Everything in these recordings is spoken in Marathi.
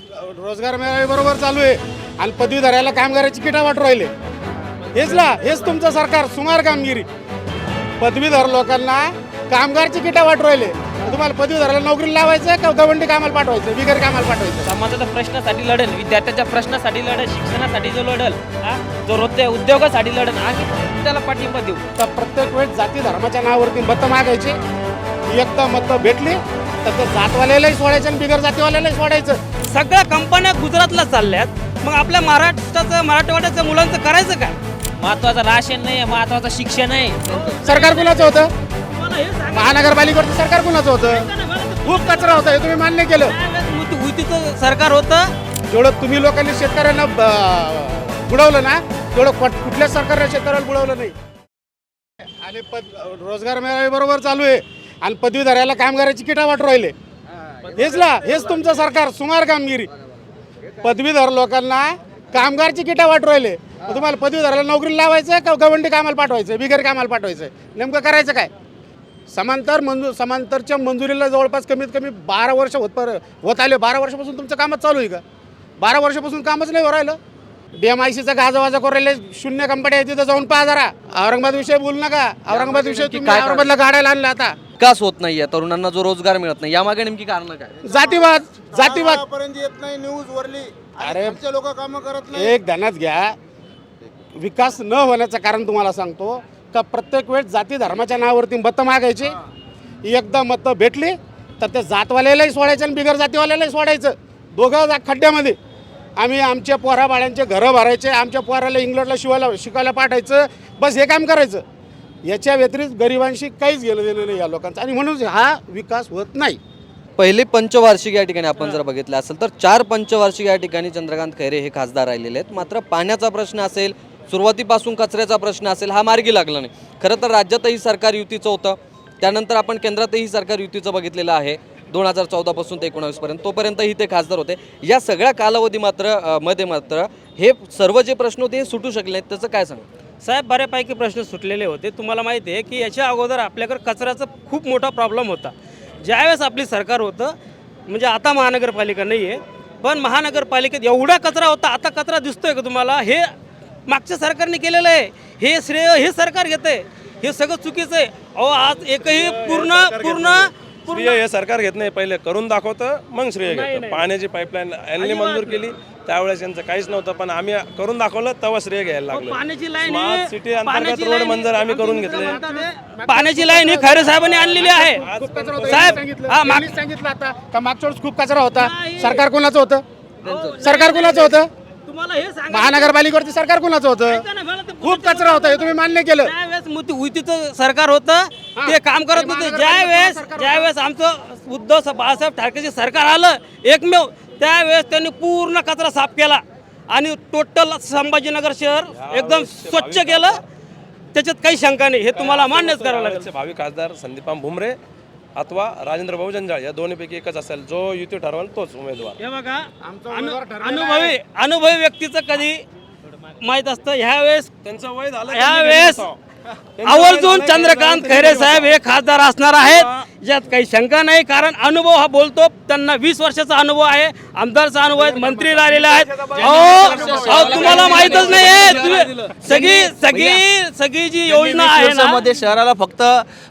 रोजगार मेळावे बरोबर चालू आहे आणि पदवीधराला कामगाराची किटा वाटू राहिले. हेच ना हेच तुमचं सरकार सुमार कामगिरी. पदवीधर लोकांना कामगारची किटा वाटू राहिले. तुम्हाला पदवीधराला नोकरी लावायचं का गवंडी कामाला पाठवायचं बिगर कामाला पाठवायचं समाजाच्या प्रश्नासाठी लढेल विद्यार्थ्याच्या प्रश्नासाठी लढेल शिक्षणासाठी जो लढेल हा, जो रोजच्या उद्योगासाठी लढेल आम्ही त्याला पाठिंबा देऊ. तर प्रत्येक वेळेस जाती धर्माच्या नावावरती मतं मागायची. एकदा मतं भेटली तर ते जातवाल्यालाही सोडायचं आणि बिगर जातीवाल्यालाही सोडायचं. सगळ्या कंपन्या गुजरातला चालल्यात. मग आपल्या महाराष्ट्राचं मराठवाड्याच्या मुलांचं करायचं काय? महत्वाचं राशन नाही महत्वाचं शिक्षण आहे. सरकार कुणाचं होतं? महानगरपालिकेवरती सरकार कुणाचं होतं? खूप कचरा होता हे तुम्ही मान्य केलं. युतीचं सरकार होतं. जेवढं तुम्ही लोकांनी शेतकऱ्यांना बुडवलं ना तेवढं कुठ- कुठल्याच सरकारने शेतकऱ्याला बुडवलं नाही. आणि पद रोजगार मेळावे बरोबर चालू आहे. आणि पदवीधराला कामगाराची किटा वाटू राहिले. हेच ना हेच तुमचं सरकार सुमार कामगिरी. पदवीधर लोकांना कामगारची किटा वाटू राहिले. तुम्हाला पदवीधराला नोकरी लावायचं का गवंडी कामाला पाठवायचं बिगर कामाला पाठवायचं नेमकं करायचं काय? समांतर मंजूर समांतरच्या मंजुरीला जवळपास कमीत कमी बारा वर्ष होत पर होत आले. बारा वर्षापासून तुमचं कामच चालू आहे का? बारा वर्षापासून कामच नाही हो राहिलं. डी एम आय सीचा गाजावाजा करू राहिले. शून्य कंपन्या आहे तिथं जाऊन पहा जरा. औरंगाबाद विषय बोलू नका. औरंगाबाद विषय तुम्ही औरंगाबादला गाड्याला आणला आता. विकास होत नाहीये तरुणांना जो रोजगार मिळत नाही यामागे नेमकी कारण काय? जातीवाद जातीवाद. पर्यंत येत नाही न्यूज वरली. अरे लोक काम करत नाही. एक ध्यानात घ्या. विकास न होण्याचं कारण तुम्हाला सांगतो का प्रत्येक वेळेस जाती धर्माच्या नावावरती मतं मागायची. एकदा मतं भेटली तर ते जातवाल्यालाही सोडायचं आणि बिगर जातीवाल्यालाही सोडायचं. दोघं जा खड्ड्यामध्ये. आम्ही आमच्या पोराबाळ्यांचे घरं भरायचे आमच्या पोराला इंग्लंडला शिवायला शिकायला पाठायचं बस हे काम करायचं. याच्या व्यतिरिक्त गरिबांशी काहीच गेलं गेलेलं नाही या लोकांचं. आणि म्हणून हा विकास होत नाही. पहिले पंचवार्षिक या ठिकाणी आपण जर बघितलं असेल तर चार पंचवार्षिक या ठिकाणी चंद्रकांत खैरे हे खासदार राहिलेले आहेत. मात्र पाण्याचा प्रश्न असेल सुरुवातीपासून कचऱ्याचा प्रश्न असेल हा मार्गी लागला नाही. खरं तर राज्यातही सरकार युतीचं होतं. त्यानंतर आपण केंद्रातही सरकार युतीचं बघितलेलं आहे. दोन हजार चौदापासून ते एकोणावीसपर्यंत तोपर्यंतही ते खासदार होते. या सगळ्या कालावधी मात्रमध्ये मात्र हे सर्व जे प्रश्न होते हे सुटू शकले आहेत त्याचं काय सांग साहेब बऱ्यापैकी प्रश्न सुटलेले होते. तुम्हाला माहिती आहे की याच्या अगोदर आपल्याकडे कचऱ्याचा खूप मोठा प्रॉब्लेम होता. ज्यावेळेस आपली सरकार होतं म्हणजे आता महानगरपालिका नाही आहे पण महानगरपालिकेत एवढा कचरा होता आता कचरा दिसतोय का तुम्हाला? हे मागच्या सरकारने केलेलं आहे. हे श्रेय हे सरकार घेतंय. हे सगळं चुकीचं आहे. अहो आज एकही पूर्ण पूर्ण श्रेय हे सरकार घेत नाही. पहिले करून दाखवतं मग श्रेय घेतं. पाण्याची पाईपलाईन यांनी मंजूर केली त्यावेळेस यांचं काहीच नव्हतं पण आम्ही करून दाखवलं तेव्हा श्रेय घ्यायला लागलं. स्मार्ट सिटी अंतर्गत रोड मंजूर आम्ही करून घेतले. पाण्याची लाईन ही खैरे साहेबांनी आणलेली आहे. खूप कचरा होता. साहेब, यांनी सांगितलं. हा, आता. का मागच्या वेळेस खूप कचरा होता. सरकार कुणाचं होतं? सरकार कुणाचं होतं? तुम्हाला हे सांगा महानगरपालिकेवरती सरकार कुणाचं होतं? खूप कचरा होता हे तुम्ही मान्य केलं. सरकार होतं ते काम करत नव्हते. ज्या वेळेस ज्या वेळेस आमचं उद्धव बाळासाहेब ठाकरेचे सरकार आलं एकमेव त्यावेळेस त्यांनी पूर्ण कचरा साफ केला. आणि टोटल संभाजीनगर शहर एकदम स्वच्छ केलं. त्याच्यात काही शंका नाही. हे तुम्हाला मान्यच करावं लागेल. भावी खासदार संदीपान भुमरे अथवा राजेंद्र भाऊ जंजाळ या दोन्हीपैकी एकच असेल. जो युती ठरवल तोच उमेदवार. हे बघा अनुभवी अनुभवी व्यक्तीचं कधी माहीत असतं? ह्या वेळेस त्यांचं वय झालं ह्या वेळेस आवर्जून चंद्रकांत खैरे साहेब हे खासदार असणार आहेत यात काही शंका नाही कारण अनुभव हा बोलतो त्यांना वीस वर्षाचा अनुभव आहे आमदारचा अनुभव आहे मंत्री राहिलेले आहेत. अहो तुम्हाला माहितच नाही आहे. सगळी सगळी सगळी जी योजना आहे ना मध्ये शहराला फक्त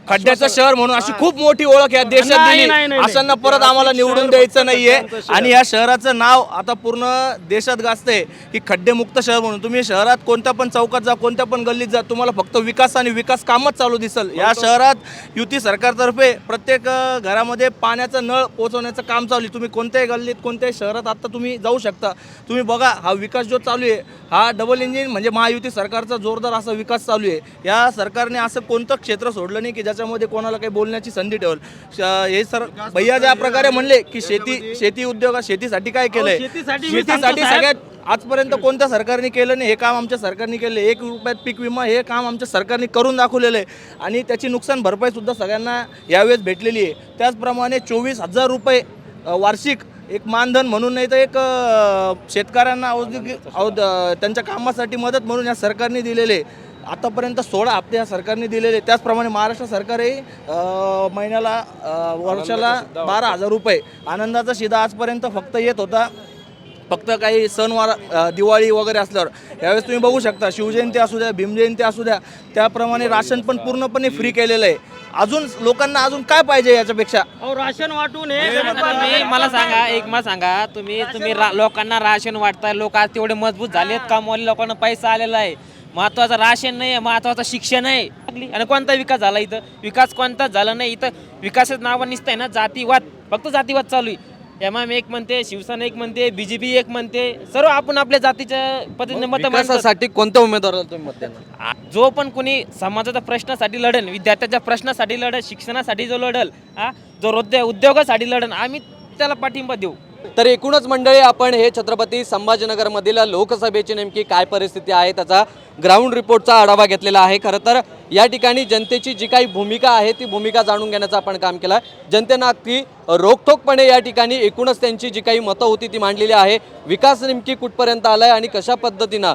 खड्ड्याचं शहर म्हणून अशी खूप मोठी ओळख या देशात दिली. परत आम्हाला निवडून द्यायचं नाहीये. आणि या शहराचं नाव आता पूर्ण देशात गाजतंय की खड्डेमुक्त शहर म्हणून. तुम्ही शहरात कोणत्या पण चौकात जा कोणत्या पण गल्लीत जा तुम्हाला फक्त विकास आणि विकास कामच चालू दिसल. या शहरात युती सरकारतर्फे प्रत्येक घरामध्ये पाण्याचा नळ पोहोचवण्याचं काम चालू आहे. तुम्ही कोणत्याही गल्लीत कोणत्याही शहरात आता तुम्ही जाऊ शकता. तुम्ही बघा हा विकास जो चालू आहे हा डबल इंजिन म्हणजे महायुती सरकारचा जोरदार असा विकास चालू आहे. या सरकारने असं कोणतं क्षेत्र सोडलं नाही की ज्याच्यामध्ये कोणाला काही बोलण्याची संधी ठेवल. हे सर भैया ज्या प्रकारे म्हणले की शेती शेती उद्योगात शेतीसाठी काय केलंय? शेतीसाठी. सगळ्यात आजपर्यंत कोणत्या सरकारने केलं नाही? हे काम आमच्या सरकारने केलं. एक रुपयात पीक विमा हे काम आमच्या सरकारने करून दाखवलेलं आहे. आणि त्याची नुकसान भरपाई सुद्धा सगळ्यांना यावेळेस भेटलेली आहे. त्याचप्रमाणे चोवीस हजार रुपये वार्षिक एक मानधन म्हणून नाही तर एक शेतकऱ्यांना औद्योगिक औद त्यांच्या कामासाठी मदत म्हणून या सरकारने दिलेले आतापर्यंत सोळा हप्ते या सरकारने दिलेले त्याचप्रमाणे महाराष्ट्र सरकारही महिन्याला वर्षाला बारा हजार रुपये. आनंदाचा शिदा आजपर्यंत फक्त येत होता. फक्त काही सणवार दिवाळी वगैरे असल्यावर. यावेळेस तुम्ही बघू शकता शिवजयंती असू द्या भीमजयंती असू द्या त्याप्रमाणे राशन पण पूर्णपणे फ्री केलेलं आहे. अजून लोकांना अजून काय पाहिजे याच्यापेक्षा? अहो राशन वाटून हे. तुम्ही मला सांगा एक मला सांगा तुम्ही तुम्ही रा- लोकांना राशन वाटताय लोक आज तेवढे मजबूत झालेत कमवाले लोकांना पैसा आलेला आहे. महत्वाचं राशन नाही आहे महत्वाचं शिक्षण आहे. आणि कोणता विकास झाला इथं? विकास कोणताच झाला नाही? इथं विकासाचं नाव निसतंय ना जातीवाद. फक्त जातीवाद चालू आहे. एम एम एक म्हणते शिवसेना एक म्हणते बीजेपी एक म्हणते सर्व आपण आपल्या जातीच्या पद्धतीने मत विकासासाठी कोणत्या उमेदवाराला तुम्ही मत देणार? आ- जो पण कोणी समाजाच्या प्रश्नासाठी लढेल विद्यार्थ्याच्या प्रश्नासाठी लढेल शिक्षणासाठी जो लढेल हा जो रोद्य उद्योगासाठी लढेल आम्ही त्याला पाठिंबा देऊ. तर एकूणच मंडळी आपण हे छत्रपती संभाजीनगरमधील लोकसभेची नेमकी काय परिस्थिती आहे त्याचा ग्राउंड रिपोर्टचा आढावा घेतलेला आहे. खरं तर या ठिकाणी जनतेची जी काही भूमिका आहे ती भूमिका जाणून घेण्याचं आपण काम केलं. जनतेनं अगदी रोखठोकपणे या ठिकाणी एकूणच त्यांची जी काही मतं होती ती मांडलेली आहे. विकास नेमकी कुठपर्यंत आला आहे आणि कशा पद्धतीनं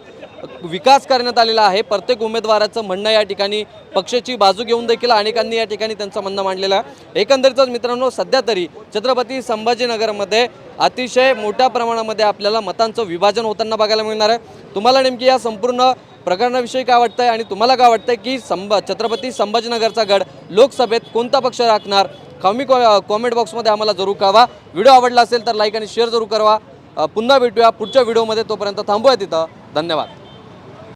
विकास करण्यात आलेला आहे. प्रत्येक उमेदवाराचं म्हणणं या ठिकाणी पक्षाची बाजू घेऊन देखील अनेकांनी या ठिकाणी त्यांचं म्हणणं मांडलेलं आहे. एकंदरीतच मित्रांनो सध्या तरी छत्रपती संभाजीनगरमध्ये अतिशय मोठ्या प्रमाणामध्ये आपल्याला मतांचं विभाजन होताना बघायला मिळणार आहे. तुम्हाला नेमकी या संपूर्ण प्रकरणाविषयी काय वाटतंय आणि तुम्हाला काय वाटतंय की संभा छत्रपती संभाजीनगरचा गड लोकसभेत कोणता पक्ष राखणार? कमी कॉमेंट बॉक्समध्ये आम्हाला जरूर कळवा. व्हिडिओ आवडला असेल तर लाईक आणि शेअर जरूर करा. पुन्हा भेटूया पुढच्या व्हिडिओमध्ये तोपर्यंत थांबूया तिथं. धन्यवाद.